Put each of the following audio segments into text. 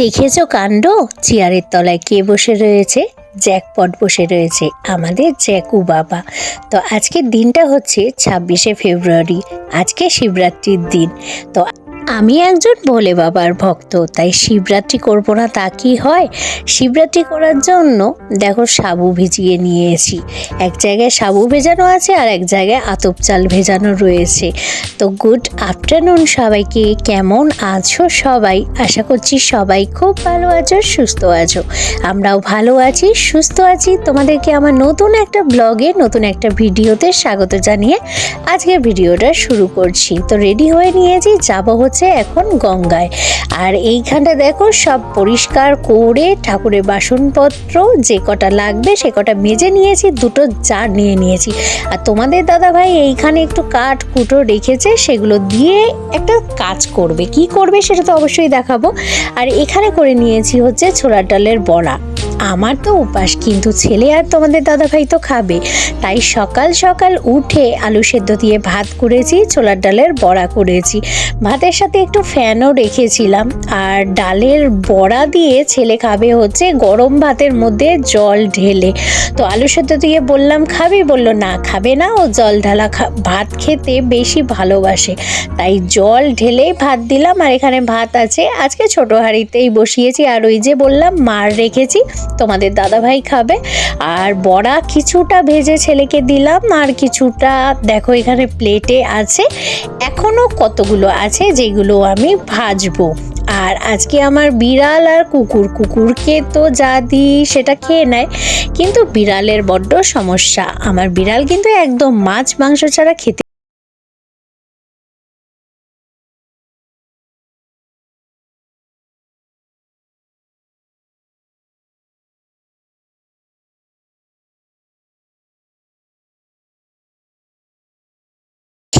দেখেছ কাণ্ড? চেয়ারের তলায় কে বসে রয়েছে? জ্যাকপট বসে রয়েছে, আমাদের জ্যাকু বাবা। তো আজকের দিনটা হচ্ছে ছাব্বিশে ফেব্রুয়ারি, আজকে শিবরাত্রির দিন। তো আমি একজন ভোলে বাবার ভক্ত, তাই শিবরাত্রি করব না তা কি হয়? শিবরাত্রি করার জন্য দেখো সাবু ভিজিয়ে নিয়েছি। এক জায়গায় সাবু ভেজানো আছে আর এক জায়গায় আতপ চাল ভেজানো রয়েছে। তো গুড আফটারনুন সবাইকে, কেমন আছো সবাই? আশা করছি সবাই খুব ভালো আছো, সুস্থ আছো। আমরাও ভালো আছি, সুস্থ আছি। তোমাদেরকে আমার নতুন একটা ব্লগে, নতুন একটা ভিডিওতে স্বাগত জানিয়ে আজকের ভিডিওটা শুরু করছি। তো রেডি হয়ে নিয়েছি, যাব হচ্ছে এখন গঙ্গায়। আর এইখানটা দেখো, সব পরিষ্কার করে ঠাকুরের বাসনপত্র, যে কটা লাগবে সে কটা মেজে নিয়েছি, দুটো জার নিয়ে নিয়েছি। আর তোমাদের দাদা ভাই এইখানে একটু কাঠ কুটো রেখেছে, সেগুলো দিয়ে একটা কাজ করবে। কি করবে সেটা তো অবশ্যই দেখাবো। আর এখানে করে নিয়েছি হচ্ছে ছোলার ডালের বড়া। আমার তো উপাস, কিন্তু ছেলে আর তোমাদের দাদা ভাই তো খাবে। তাই সকাল সকাল উঠে আলু সেদ্ধ দিয়ে ভাত করেছি, ছোলার ডালের বড়া করেছি। ভাতের সাথে একটু ফ্যানও রেখেছিলাম। আর ডালের বড়া দিয়ে ছেলে খাবে হচ্ছে গরম ভাতের মধ্যে জল ঢেলে। তো আলু সেদ্ধ দিয়ে বললাম, খাবি? বলল, না, খাবে না। ও জল ঢালা ভাত খেতে বেশি ভালোবাসে। তাই জল ঢেলেই ভাত দিলাম। আর এখানে ভাত আছে। আজকে ছোটো হাঁড়িতেই বসিয়েছি। আর ওই যে বললাম, মার রেখেছি। তোমাদের দাদাভাই খাবে। আর বড়া কিছুটা ভেজে ছেলেকে দিলাম, আর কিছুটা দেখো এখানে প্লেটে আছে, এখনও কতগুলো আছে যেগুলো আমি ভাজবো। আর আজকে আমার বিড়াল আর কুকুর, কুকুরকে তো যা দিই সেটা খেয়ে নেয়, কিন্তু বিড়ালের বড্ড সমস্যা। আমার বিড়াল কিন্তু একদম মাছ, মাংস ছাড়া খেতে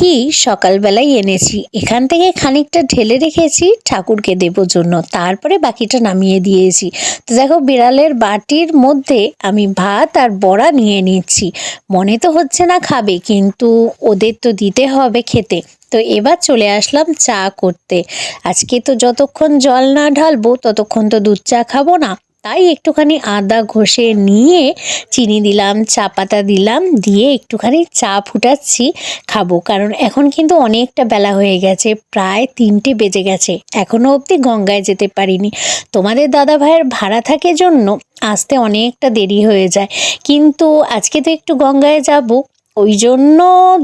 ঘি সকালবেলায় এনেছি। এখান থেকে খানিকটা ঢেলে রেখেছি ঠাকুরকে দেবো জন্য। তারপরে বাকিটা নামিয়ে দিয়েছি। তো দেখো, বিড়ালের বাটির মধ্যে আমি ভাত আর বড়া নিয়ে নিচ্ছি। মনে তো হচ্ছে না খাবে, কিন্তু ওদের তো দিতে হবে খেতে। তো এবার চলে আসলাম চা করতে। আজকে তো যতক্ষণ জল না ঢালবো, ততক্ষণ তো দুধ চা খাব না। তাই একটুখানি আদা ঘষে নিয়ে চিনি দিলাম, চা পাতা দিলাম, দিয়ে একটুখানি চা ফুটাচ্ছি, খাব। কারণ এখন কিন্তু অনেকটা বেলা হয়ে গেছে, প্রায় তিনটে বেজে গেছে। এখনও অবধি গঙ্গায় যেতে পারিনি। তোমাদের দাদা ভাইয়ের ভাড়া থাকে জন্য আসতে অনেকটা দেরি হয়ে যায়। কিন্তু আজকে তো একটু গঙ্গায় যাব ওই জন্য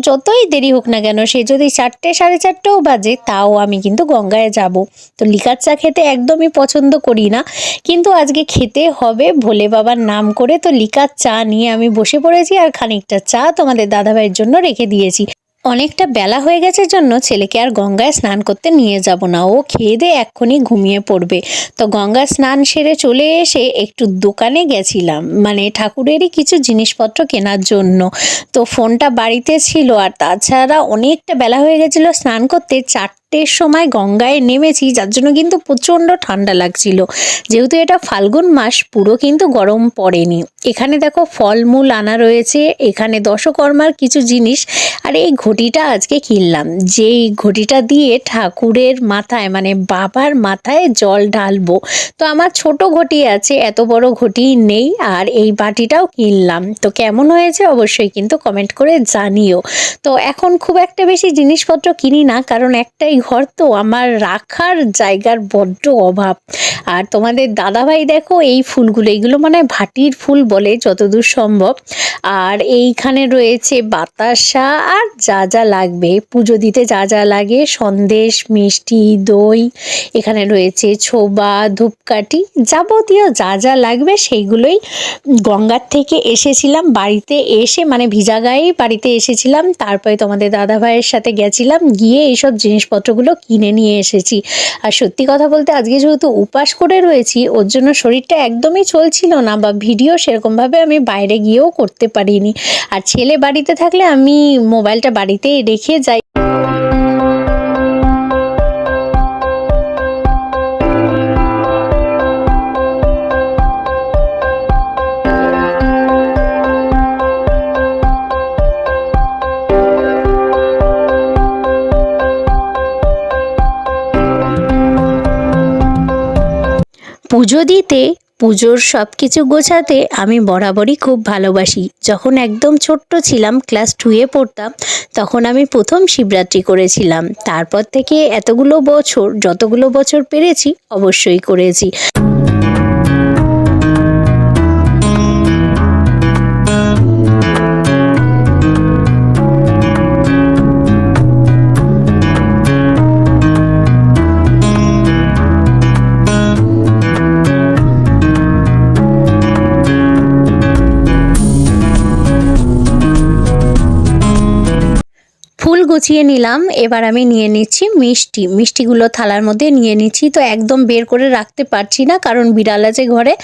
যতই দেরি হোক না কেন, সে যদি চারটে, সাড়ে চারটেও বাজে, তাও আমি কিন্তু গঙ্গায় যাব। তো লিকার চা খেতে একদমই পছন্দ করি না, কিন্তু আজকে খেতে হবে ভোলে বাবার নাম করে। তো লিকার চা নিয়ে আমি বসে পড়েছি আর খানিকটা চা তোমাদের দাদাভাইয়ের জন্য রেখে দিয়েছি। অনেকটা বেলা হয়ে গেছে জন্য ছেলেকে আর গঙ্গায় স্নান করতে নিয়ে যাব না। ও খেয়ে দিয়ে এক্ষুনি ঘুমিয়ে পড়বে। তো গঙ্গা স্নান সেরে চলে এসে একটু দোকানে গেছিলাম। মানে ঠাকুরেরই কিছু জিনিসপত্র কেনার জন্য। তো ফোনটা বাড়িতে ছিল আর তাছাড়া অনেকটা বেলা হয়ে গেছিল স্নান করতে। চারটের সময় গঙ্গায় নেমেছি, যার জন্য কিন্তু প্রচণ্ড ঠান্ডা লাগছিল। যেহেতু এটা ফাল্গুন মাস, পুরো কিন্তু গরম পড়েনি। এখানে দেখো ফলমূল আনা রয়েছে, এখানে দশকর্মার কিছু জিনিস, আর এই ঘটিটা আজকে কিনলাম। যেই ঘটিটা দিয়ে ঠাকুরের মাথায় মানে বাবার মাথায় জল ঢালবো, তো আমার ছোট ঘটি আছে, এত বড় ঘটি নেই, আর এই বাটিটাও কিনলাম। তো কেমন হয়েছে অবশ্যই কিন্তু কমেন্ট করে জানিও। তো এখন খুব একটা বেশি জিনিসপত্র কিনি না, কারণ একটাই ঘর তো আমার রাখার জায়গার বড্ড অভাব। আর তোমাদের দাদাভাই দেখো, এই ফুলগুলো এইগুলো মানে ভাটির ফুল বলে যতদূর সম্ভব। আর এইখানে রয়েছে বাতাসা আর যা যা লাগবে। পুজো দিতে যা যা লাগে, সন্দেশ, মিষ্টি, দই, এখানে রয়েছে ছোবা, ধূপকাঠি, যাবতীয় যা যা লাগবে সেইগুলোই গঙ্গার থেকে এসেছিলাম। বাড়িতে এসে মানে ভিজা গায়েই বাড়িতে এসেছিলাম। তারপরে তোমাদের দাদা ভাইয়ের সাথে গেছিলাম। গিয়ে এইসব জিনিসপত্রগুলো কিনে নিয়ে এসেছি। আর সত্যি কথা বলতে আজকে যেহেতু উপাস করে রয়েছি, ওর জন্য শরীরটা একদমই চলছিল না বা ভিডিও সেরকমভাবে আমি বাইরে গিয়েও করতে পারিনি। আর ছেলে বাড়িতে থাকলে আমি মোবাইলটা বাড়িতেই রেখে যাই। পুজো দিতে, পুজোর সব কিছু গোছাতে আমি বরাবরই খুব ভালোবাসি। যখন একদম ছোট্ট ছিলাম, ক্লাস টুয়ে পড়তাম, তখন আমি প্রথম শিবরাত্রি করেছিলাম। তারপর থেকে এতগুলো বছর, যতগুলো বছর পেরেছি, অবশ্যই করেছি। ফুল গুছিয়ে নিলাম। এবার আমি নিয়ে নিচ্ছি মিষ্টি। মিষ্টিগুলো থালার মধ্যে নিয়ে নিচ্ছি। তো একদম বের করে রাখতে পারছি না, কারণ বিড়াল আছে ঘরে।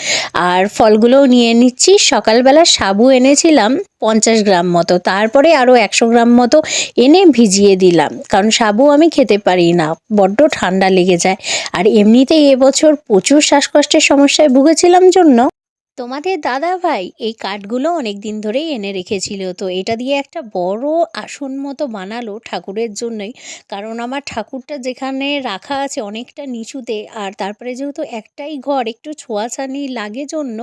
আর ফলগুলোও নিয়ে নিচ্ছি। সকালবেলা সাবু এনেছিলাম পঞ্চাশ গ্রাম মতো। তারপরে আরও একশো গ্রাম মতো এনে ভিজিয়ে দিলাম। কারণ সাবু আমি খেতে পারি না। বড্ড ঠান্ডা লেগে যায়। আর এমনিতেই এবছর প্রচুর শ্বাসকষ্টের সমস্যায় ভুগেছিলাম জন্য। তোমাদের দাদা ভাই এই কাঠগুলো অনেক দিন ধরেই এনে রেখেছিল, তো এটা দিয়ে একটা বড় আসন মতো বানালো ঠাকুরের জন্যই। কারণ আমার ঠাকুরটা যেখানে রাখা আছে অনেকটা নিচুতে, আর তারপরে যেহেতু একটাই ঘর, একটু ছোঁয়াছানি লাগে জন্য,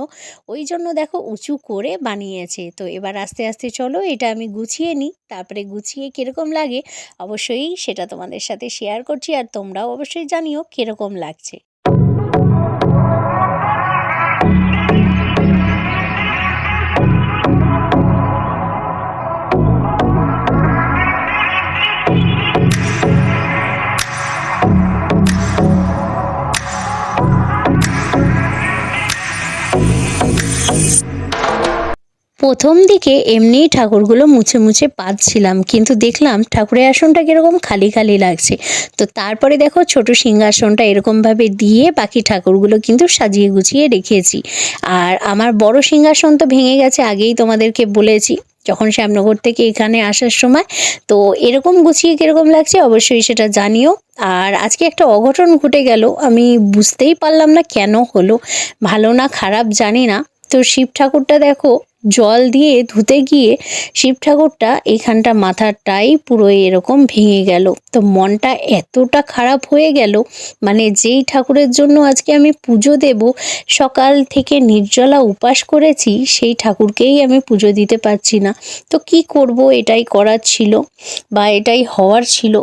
ওই জন্য দেখো উঁচু করে বানিয়েছে। তো এবার আস্তে আস্তে চলো, এটা আমি গুছিয়ে নিই। তারপরে গুছিয়ে কীরকম লাগে, অবশ্যই সেটা তোমাদের সাথে শেয়ার করছি, আর তোমরাও অবশ্যই জানিও কীরকম লাগছে। প্রথম দিকে এমনিই ঠাকুরগুলো মুছে মুছে পাচ্ছিলাম কিন্তু দেখলাম ঠাকুরের আসনটা কীরকম খালি খালি লাগছে। তো তারপরে দেখো ছোট সিংহাসনটা এরকমভাবে দিয়ে বাকি ঠাকুরগুলো কিন্তু সাজিয়ে গুছিয়ে রেখেছি। আর আমার বড় সিংহাসন তো ভেঙে গেছে, আগেই তোমাদেরকে বলেছি যখন শ্যামনগর থেকে এখানে আসার সময়। তো এরকম গুছিয়ে কীরকম লাগছে অবশ্যই সেটা জানিও। আর আজকে একটা অঘটন ঘটে গেল, আমি বুঝতেই পারলাম না কেন হলো। ভালো না খারাপ জানি না। তো শিব ঠাকুরটা দেখো জল দিয়ে ধুতে গিয়ে শিব ঠাকুরটা এখানটা মাথাটাই পুরো এরকম ভেঙে গেল। তো মনটা এতটা খারাপ হয়ে গেল মানে যেই ঠাকুরের জন্য আজকে আমি পুজো দেব, সকাল থেকে নির্জলা উপাস করেছি, সেই ঠাকুরকেই আমি পুজো দিতে পারছি না। তো কি করব, এটাই করার ছিল বা এটাই হওয়ার ছিল।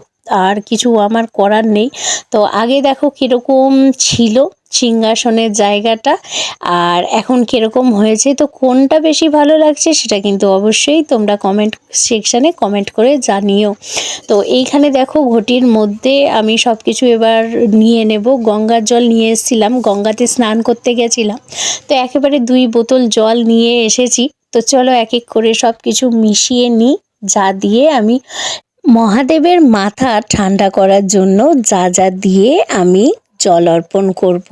আর কিছু আমার করার নেই। তো আগে দেখো কীরকম ছিল সিংহাসনের জায়গাটা আর এখন কীরকম হয়েছে। তো কোনটা বেশি ভালো লাগছে সেটা কিন্তু অবশ্যই তোমরা কমেন্ট সেকশানে কমেন্ট করে জানিও। তো এইখানে দেখো ঘটির মধ্যে আমি সব কিছু এবার নিয়ে নেব। গঙ্গার জল নিয়ে এসেছিলাম। গঙ্গাতে স্নান করতে গেছিলাম। তো একেবারে দুই বোতল জল নিয়ে এসেছি। তো চলো এক এক করে সব কিছু মিশিয়ে নিই। যা দিয়ে আমি মহাদেবের মাথা ঠান্ডা করার জন্য যা যা দিয়ে আমি জল অর্পণ করব।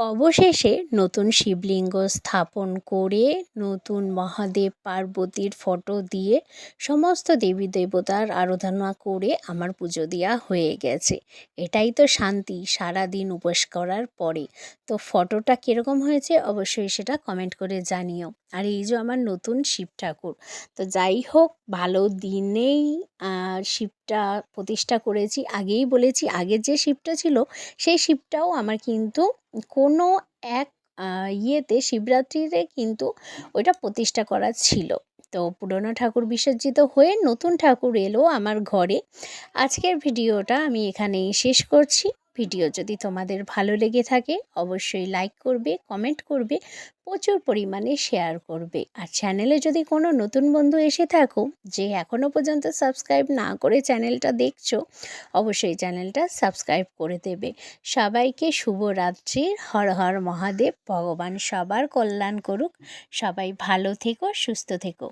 অবশেষে নতুন শিবলিঙ্গ স্থাপন করে নতুন মহাদেব পার্বতীর ফটো দিয়ে সমস্ত দেবী দেবতার আরাধনা করে আমার পুজো দেওয়া হয়ে গেছে। এটাই তো শান্তি সারা দিন উপোস করার পরে। তো ফটোটা কীরকম হয়েছে অবশ্যই সেটা কমেন্ট করে জানিও। আর এই যে আমার নতুন শিব ঠাকুর। তো যাই হোক, ভালো দিনেই শিবটা প্রতিষ্ঠা করেছি। আগেই বলেছি আগের যে শিবটা ছিল, সেই শিবটাও আমার কিন্তু কোনো এক ইয়েতে, শিবরাত্রিতে কিন্তু ওইটা প্রতিষ্ঠা করা ছিল। তো পুরনো ঠাকুর বিসর্জিত হয়ে নতুন ঠাকুর এলো আমার ঘরে। আজকের ভিডিওটা আমি এখানেই শেষ করছি। ভিডিও যদি তোমাদের ভালো লেগে থাকে, অবশ্যই লাইক করবে কমেন্ট করবে, প্রচুর পরিমাণে শেয়ার করবে। আর চ্যানেলে যদি কোনো নতুন বন্ধু এসে থাকো, যে এখনও পর্যন্ত সাবস্ক্রাইব না করে চ্যানেলটা দেখছ, অবশ্যই চ্যানেলটা সাবস্ক্রাইব করে দেবে। সবাইকে শুভরাত্রির হর হর মহাদেব। ভগবান সবার কল্যাণ করুক। সবাই ভালো থেকো, সুস্থ থেকো।